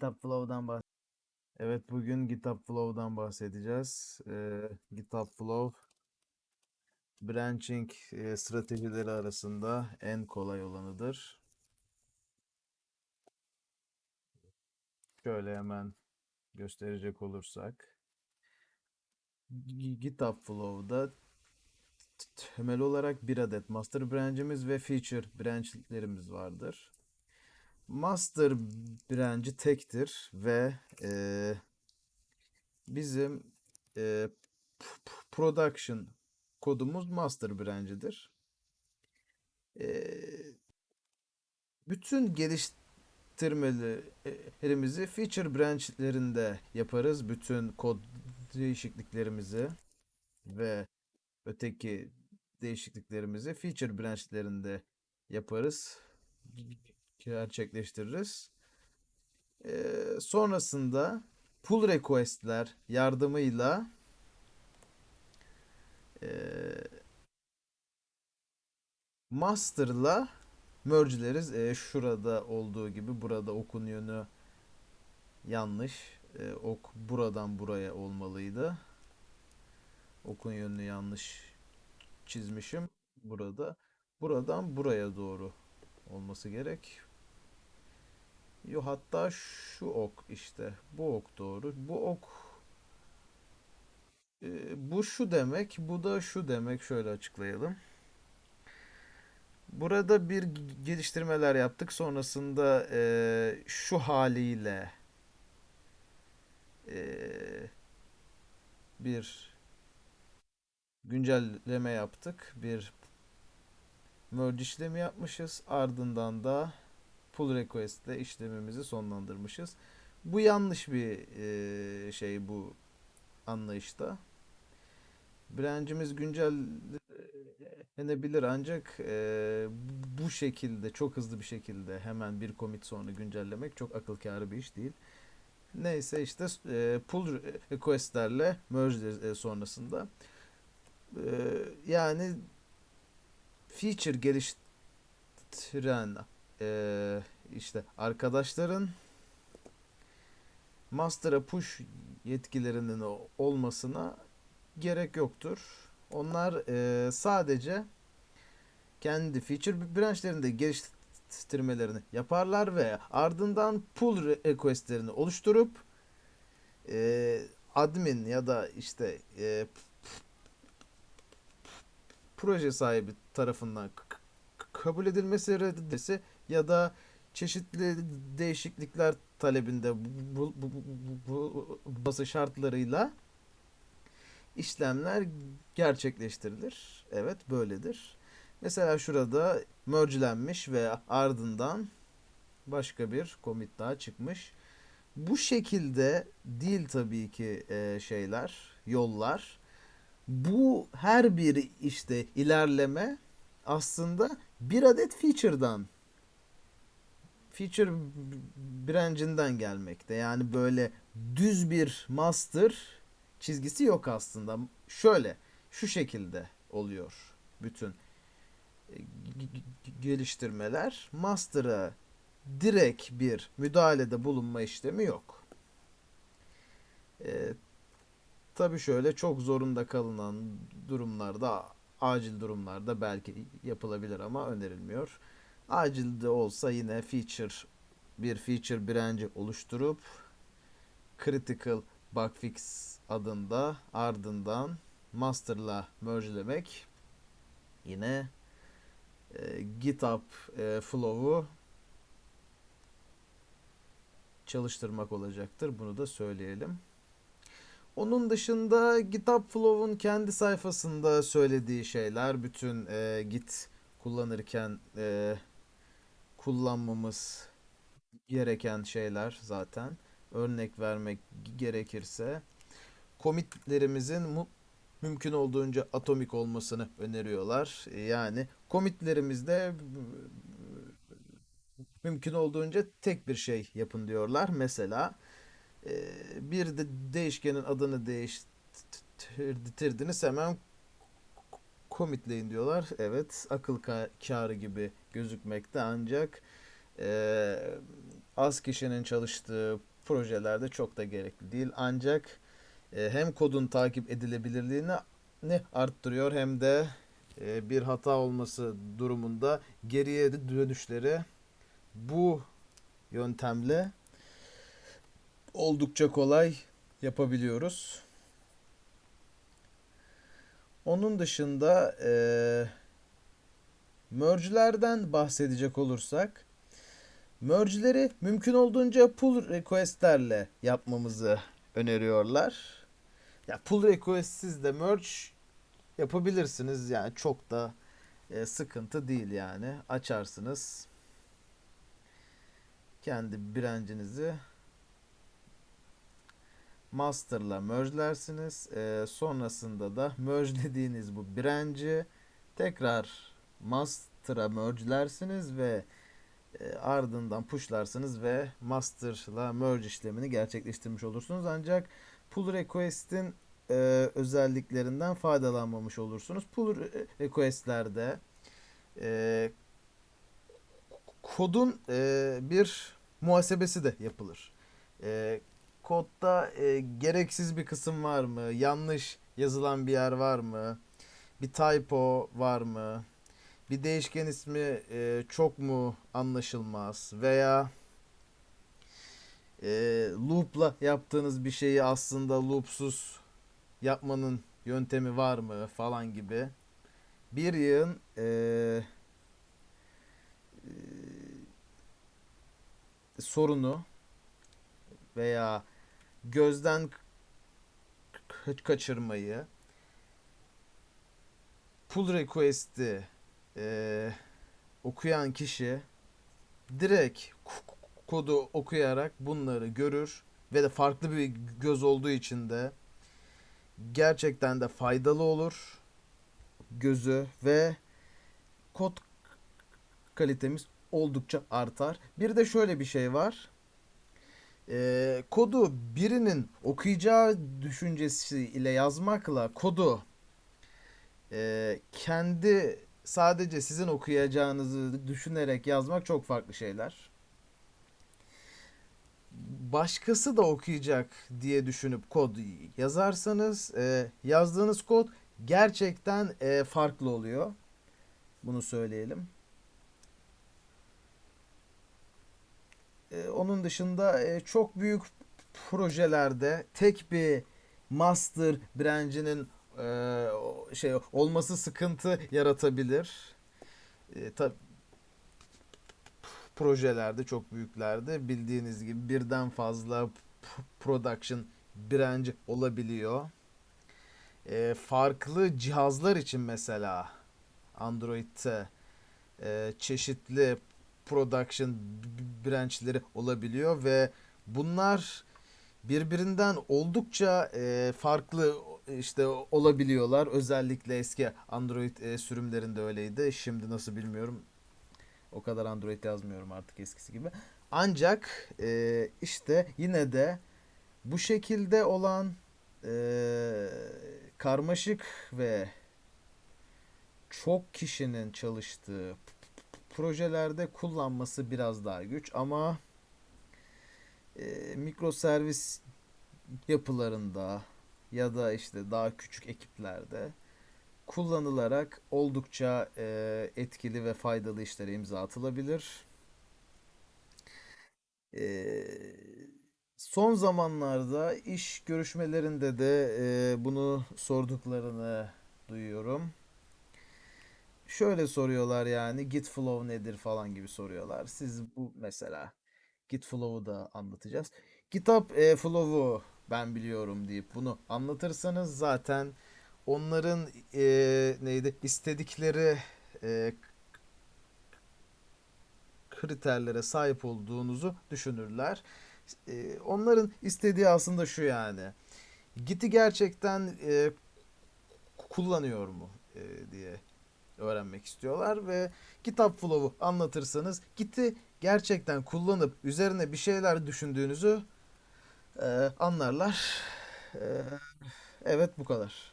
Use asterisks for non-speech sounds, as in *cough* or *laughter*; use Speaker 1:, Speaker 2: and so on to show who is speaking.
Speaker 1: GitHub Flow'dan bahs Evet bugün GitHub Flow'dan bahsedeceğiz. Ee, GitHub Flow branching e, stratejileri arasında en kolay olanıdır. Şöyle hemen gösterecek olursak GitHub Flow'da temel olarak bir adet master branch'imiz ve feature branch'lerimiz vardır. Master branch'i tektir ve eee, bizim p- production kodumuz master branch'idir. Eee, bütün geliştirmelerimizi feature branch'lerinde yaparız. Bütün kod değişikliklerimizi ve öteki değişikliklerimizi feature branch'lerinde yaparız. Gerçekleştiririz. Ee, sonrasında pull request'ler yardımıyla ee, master'la merge'leriz. Ee, şurada olduğu gibi burada okun yönü yanlış. Ee, ok buradan buraya olmalıydı. Okun yönünü yanlış çizmişim. Burada. Buradan buraya doğru olması gerek. Yo hatta şu ok işte. Bu ok doğru. Bu ok e, bu şu demek, bu da şu demek. Şöyle açıklayalım. Burada bir geliştirmeler yaptık. Sonrasında e, şu haliyle e, bir güncelleme yaptık. Bir merge işlemi yapmışız. Ardından da pull request ile işlemimizi sonlandırmışız. Bu yanlış bir e, şey bu anlayışta. Branch'imiz güncellenebilir ancak e, bu şekilde çok hızlı bir şekilde hemen bir commit sonra güncellemek çok akıl kârı bir iş değil. Neyse işte e, pull request'lerle merge e, sonrasında e, yani feature geliştiren e, işte arkadaşların master'a push yetkilerinin olmasına gerek yoktur. Onlar e, sadece kendi feature branchlerinde geliştirmelerini yaparlar ve ardından pull request'lerini oluşturup e, admin ya da işte e, proje sahibi tarafından kabul edilmesi ya da çeşitli değişiklikler talebinde bu, bu, bu, bu, bu bazı şartlarıyla işlemler gerçekleştirilir. Evet böyledir. Mesela şurada mergelenmiş ve ardından başka bir commit daha çıkmış. Bu şekilde değil tabii ki e, şeyler, yollar. Bu her bir işte ilerleme aslında bir adet feature'dan feature branch'inden gelmekte. Yani böyle düz bir master çizgisi yok aslında. Şöyle, şu şekilde oluyor bütün e, geliştirmeler. Master'a direkt bir müdahalede bulunma işlemi yok. E, tabii şöyle çok zorunda kalınan durumlarda, acil durumlarda belki yapılabilir ama önerilmiyor. Acilde olsa yine feature bir feature branch'i oluşturup critical bug fix adında ardından master'la merge'lemek yine e, GitHub e, flow'u çalıştırmak olacaktır. Bunu da söyleyelim. Onun dışında GitHub Flow'un kendi sayfasında söylediği şeyler bütün e, Git kullanırken e, kullanmamız gereken şeyler zaten. Örnek vermek gerekirse commitlerimizin mu- mümkün olduğunca atomik olmasını öneriyorlar. Yani commitlerimizde mümkün olduğunca tek bir şey yapın diyorlar. Mesela e, bir de değişkenin adını değiştirdiniz hemen commitleyin diyorlar. Evet akıl ka- kârı gibi gözükmekte ancak e, az kişinin çalıştığı projelerde çok da gerekli değil. Ancak e, hem kodun takip edilebilirliğini ne arttırıyor hem de e, bir hata olması durumunda geriye dönüşleri bu yöntemle oldukça kolay yapabiliyoruz. Onun dışında e, merge'lerden bahsedecek olursak merge'leri mümkün olduğunca pull request'lerle yapmamızı öneriyorlar. Ya pull request'siz de merge yapabilirsiniz. Yani çok da e, sıkıntı değil yani. Açarsınız. Kendi branch'inizi master'la merge'lersiniz. E, sonrasında da merge'lediğiniz *laughs* bu branch'i tekrar master'a merge'lersiniz ve e, ardından push'larsınız ve master'la merge işlemini gerçekleştirmiş olursunuz. Ancak pull request'in e, özelliklerinden faydalanmamış olursunuz. Pull request'lerde e, kodun bir muhasebesi de yapılır. Kodda gereksiz bir kısım var mı? Yanlış yazılan bir yer var mı? Bir typo var mı? Bir değişken ismi e, çok mu anlaşılmaz? Veya e, loop'la yaptığınız bir şeyi aslında loop'suz yapmanın yöntemi var mı falan gibi bir yığın e, e, sorunu veya gözden kaçırmayı pull request'i e, okuyan kişi direkt kodu okuyarak bunları görür ve de farklı bir göz olduğu için de gerçekten de faydalı olur gözü ve kod kalitemiz oldukça artar. Bir de şöyle bir şey var. Ee, kodu birinin okuyacağı düşüncesi ile yazmakla kodu e, kendi sadece sizin okuyacağınızı düşünerek yazmak çok farklı şeyler. Başkası da okuyacak diye düşünüp kod yazarsanız e, yazdığınız kod gerçekten e, farklı oluyor. Bunu söyleyelim. E, onun dışında e, çok büyük projelerde tek bir master branch'inin e, şey olması sıkıntı yaratabilir. E, tab- projelerde çok büyüklerde bildiğiniz gibi birden fazla production branch olabiliyor. E, farklı cihazlar için mesela Android'te e, çeşitli production branch'leri olabiliyor ve bunlar birbirinden oldukça e, farklı işte olabiliyorlar. Özellikle eski Android e, sürümlerinde öyleydi. Şimdi nasıl bilmiyorum. O kadar Android yazmıyorum artık eskisi gibi. Ancak e, işte yine de bu şekilde olan e, karmaşık ve çok kişinin çalıştığı projelerde kullanması biraz daha güç ama e, mikroservis yapılarında ya da işte daha küçük ekiplerde kullanılarak oldukça e, etkili ve faydalı işlere imza atılabilir. E, son zamanlarda iş görüşmelerinde de e, bunu sorduklarını duyuyorum. Şöyle soruyorlar yani Git Flow nedir falan gibi soruyorlar. Siz bu mesela Git Flow'u da anlatacağız. GitHub e, Flow'u ben biliyorum deyip bunu anlatırsanız zaten onların e, neydi istedikleri e, kriterlere sahip olduğunuzu düşünürler. E, onların istediği aslında şu yani. Git'i gerçekten e, kullanıyor mu e, diye öğrenmek istiyorlar ve kitap flow'u anlatırsanız Git'i gerçekten kullanıp üzerine bir şeyler düşündüğünüzü anlarlar. E, evet bu kadar.